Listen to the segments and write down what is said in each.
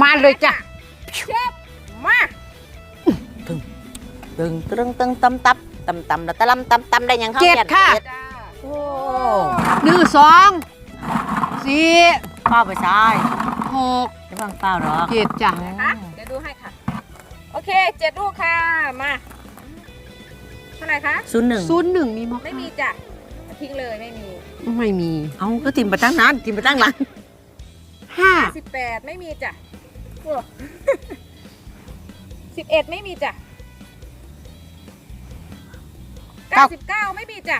มาเลยจ้ะเชฟมาตึงตึงตึงตึงตำตับตำตำแล้วตะลำตำตำได้ยังเขาเจ็ดนี่ยค่ะเจ็ดจ้าโอ้หนึ่งสองสี่เฝ้าไปซ้ายหกจะฟังเฝ้าหรอกเจ็ดจ้ะนะคะเดี๋ยวดูให้ค่ะ โอเคเจ็ดลูกค่ะมาเท่าไหร่คะศูนย์หนึ่งศูนย์หนึ่งมีมั้ไม่มีจ้ะทิ้งเลยไม่มี ไม่มี เอาก็ติมไปตั้งนานติมไปตั้งหลังห้าสิบแปดไม่มีจ้ะ สิบเอ็ดไม่มีจ้ะเก้าสิบเก้าไม่มีจ้ะ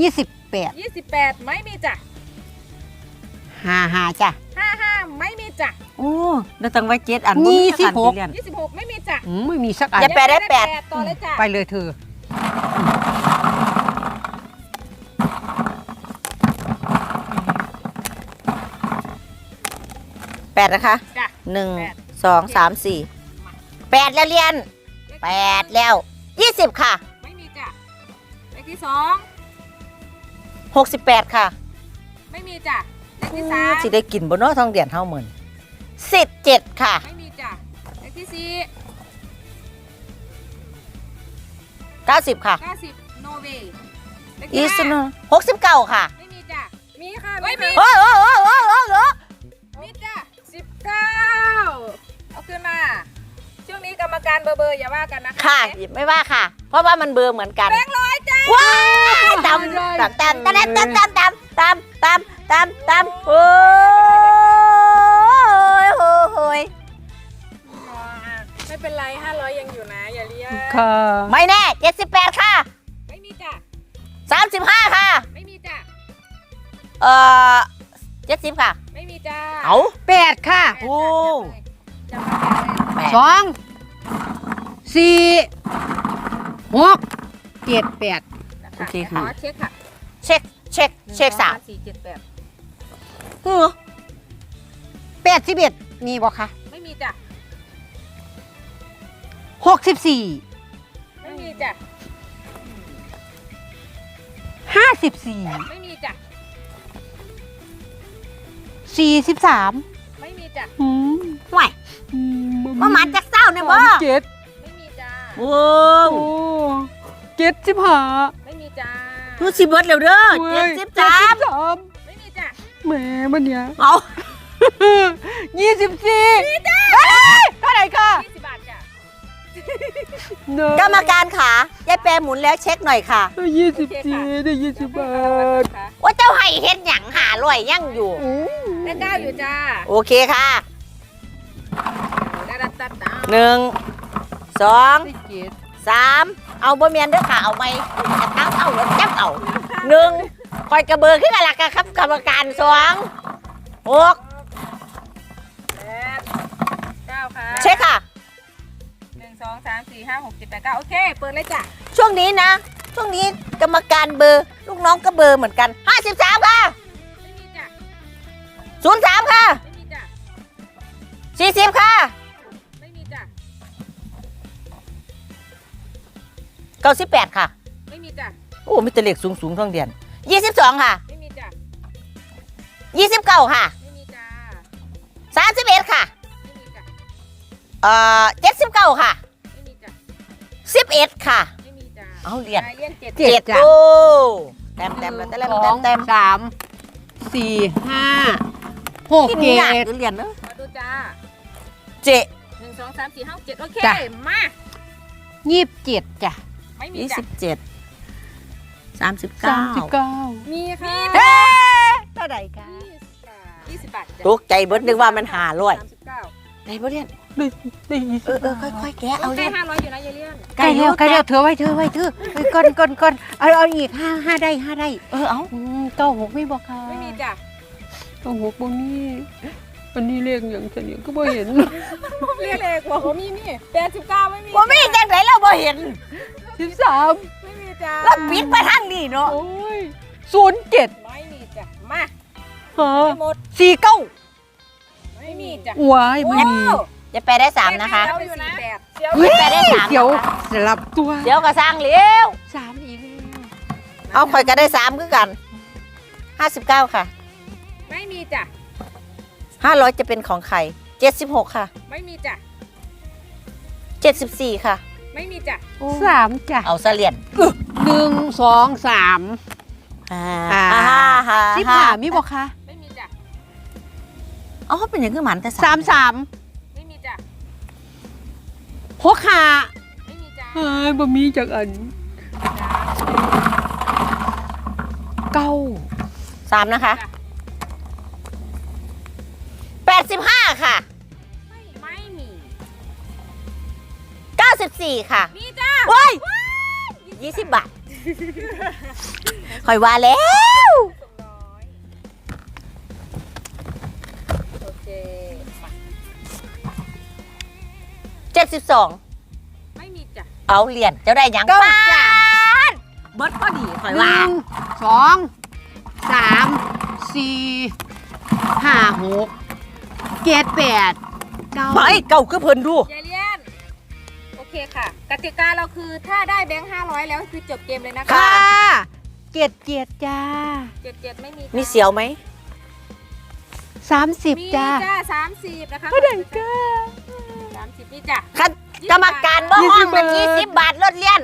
ยี่สิบแปดยี่สิบแปดไม่มีจ้ะห้าห้าจ้ะห้าห้าไม่มีจ้ะโอ้เราต้องไว้เจ็ดอันยี่สิบหกเรียนยี่สิบหกไม่มีจ้ะอืมไม่มีสักอันอย่าแปดได้แปดต่อเลยจ้ะไปเลยเธอ แปดนะคะจ้ะหนึ่งแปด สองสามสี่แปดแล้วเรียนแปดแล้วยี่สิบค่ะไม่มีจ้ะเลขที่สองหกสิบแปดค่ะไม่มีจ้ะเลขที่สามสิได้กินบนน้อทองเดียนเท่าเหมือนสิบเจ็ดค่ะ ไม่มีจ้ะเลขที่สี่เก้าสิบค่ะเก้าสิบโนเวย์เลขอีที่สโนห้าหกสิบเก้าค่ะไม่มีจ้ะมีค่ะไม่มี โอ้โอ้โอ้โอ้โอ้โอ้มีจ้ะสิบ เก้าเอาขึ้นมา ช่วงนี้กรรมการเบอร์เบอร์อย่าว่ากันนะคะค่ะไม่ว่าค่ะ เพราะว่ามันเบอร์เหมือนกันแบงค์ร้อยจ้ะว้ายตำตำตำตำตำตำตำตำตำตำตำโอ้ยโอ้ยโอ้ยไม่เป็นไรห้าร้อยยังอยู่นะอย่าเรียกค่ะไม่แน่เจ็ดสิบแปดค่ะ ไม่มีจ้ะสามสิบห้าค่ะ ไม่มีจ้ะเอ่อเจ็ดสิบค่ะ ไม่มี จ้ะเอาแปดค่ะแปดโอ้จ้ะจำมาแปดเลยแปดสองสี่หกเจ็ดแปดนะคะโอเคขอค่ะเช็คค่ะ เช็คเช็คเช็คสามสี่เจ็ดแปดเออแปดสิบเอ็ดมีบ่คะไม่มีจ้ะหกสิบสี่ไม่มีจ้ะห้าสิบสี่ไม่มีจ้ะ สี่สิบสามไม่มีจ้ะ อืมห่วยมามาจากเศร้าเนี่ยบ่เจ็ดไม่มีจ้ะโว้วโอ้เจ็ดสิบห้าไม่มีจ้ะรู้สิเบิร์ดเร็วเด้อเจ็ดสิบสามสามไม่มีจ้ะ แหมมันเนี่ยเอายี่สิบสี่เท่าไหร่ค่ะยี่สิบบาทจ้ะกรรมการขายายแปรหมุนแล้วเช็คหน่อยค่ะ ยี่สิบสี่ได้ยี่สิบบาท ว่าเจ้าให้เฮ็ดหยังหาลอยยังอยู่ อืม ได้เก้าอยู่จ้าโอเคค่ะได้รับตัดตาหนึ่งสองได้เจ็ดสามเอาบ่เมียนเด้อค่ะเอาไหมจะตั้งเอาหรือจับเอาหนึ่งคอยกระเบือขึ้นกันละกันครับกรรมการสองหกแปดเก้าค่ะเช็คค่ะหนึ่งสองสามสี่ห้าหกเจ็ดแปดเก้าโอเคเปิดเลยจ้ะช่วงนี้นะ ช่วงนี้กรรมการเบอร์ ลูกน้องก็เบอร์เหมือนกัน53ค่ะไม่มีจ้ะ 03ค่ะไม่มีจ้ะ40ค่ะไม่มีจ้ะ98ค่ะไม่มีจ้ะโอ้มีแต่เลขสูงๆท่องเดียน22ค่ะไม่มีจ้ะ29ค่ะไม่มีจ้ะ31ค่ะไม่มีจ้ะเอ่อ79ค่ะไม่มีจ้ะ11ค่ะ ไม่มีจ้ะเอาเหรียญอ่เลี่ยนเจ็ดเจ็ดเจ็ด จ้ะ โอ้แต้มแต้มแล้วแต้มสแต้อมงแต้มสามสี่ห้า หกที่นี่เจ็อยากดเหรียญเนอะมาดูจ้าเจ็ดหนึ่งสองสามสี่ห้าหกเจ็ดโอเค จ้ะ มายี่สิบเจ็ดจ้ะไม่มียี่จ้ะสิบเจ็ดสามสิบสาเก้ามสิบเก้ามีค่ะเฮ้เท่าไหร่คะยี่สิบบาทจ้ะตกใจเบิดนึกว่ามันหาร้อยสามสิบเก้าไหนบ่เรียนได้ได้ยี่สิบเออเออค่อยๆแกะเอาเอาแค่เรียนห้าร้อยอยู่นะยายเลี่ยนใกล้แล้วใกล้แล้วเธอไว้เธอไว้เธอเอ้ยก่อนก่อนก่อนเอาเอาอีกห้าห้าได้ห้าได้เออเอาอืมเก้าหกไม่บอกค่ะไม่มีจ้ะ เก้าหกบ่มีอันนี้เลขอย่างเฉลี่ยก็บ่เห็นเรียกเลยบอกว่ามีนี่แปดสิบเก้าไม่มีบ่มีจังไหนเราบ่เห็นสิบสามไม่มีจ้ะเราปิดไปทางนี้เนาะโอ้ยศูนย์เจ็ดไม่มีจ้ะมาฮะไม่หมดสี่เก้าไม่มีจ้ะวายไม่มีโอ้จะไปได้สามนะคะเดี๋ยวอยู่นะเดี๋ยวเฮ้ยไปได้สามเดี๋ยวนะคะสลับตัว เดี๋ยวก็สร้างเลี้ยวสามอีกแล้วเอาข่อยก็ได้สามคือกันห้าสิบเก้าค่ะไม่มีจ้ะห้าร้อยจะเป็นของใครเจ็ดสิบหกค่ะ ไม่มีจ้ะเจ็ดสิบสี่ค่ะ ไม่มีจ้ะสามจ้ะเอาเสลียนหนึ่งสองสามอ่าอ่าอ่าฮะสิบห้ามีบอกคะไม่มีจ้ะอ๋อเป็นอย่างคือหมันแต่สามสามไม่มีจ้ะหกห้าไม่มีจ้ะเฮ้ยบ่มีจากอันเก้าสามนะคะ แปดสิบห้าค่ะ ไม่ไม่มีเก้าสิบสี่ค่ะมีจ้ะโอ้ยยี่สิบบาทคอยว่าแล้ว สองร้อยโอเคมาเจ็ดสิบสองไม่มีจ้ะเอาเหรียญเจ้าได้หยังเก้าป้าจ้ะดเบิดพอดีคอยหว่า นึ่งสองสามสี่ห้าหก เจ็ดแปดเก้าไปเก่าคือเพิ่นดู ยายเลียนโอเคค่ะ กติกาเราคือถ้าได้แบงค์ห้าร้อยแล้วคือจบเกมเลยนะคะค่ะเจ็ดเจ็ดจ้าเจ็ดเจ็ดไม่มีมีเสียวไหมสามสิบมีจ้า จ้าสามสิบนะคะเท่าไหร่จ้าสามสิบนี่จ้ะคันกรรมการบ่ห้องมันยี่ยี่สิสิบบบาทลดเลียน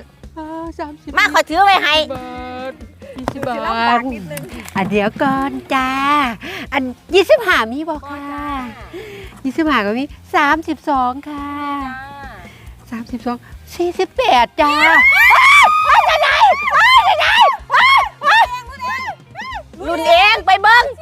สามสิบมาขอยถือไว้ให้ บาทยี่สิบถือลำบาบาทกนิดนึง อะเดี๋ยวก่อนจ้า อันยี่สิบห้ามีบอกค่ะยี่สิบห้าก็มีสามสิบสองค่ะจ้าสามสิบสองสี่สิบแปดจ้ารุ่นเองไปเบิ้งสี่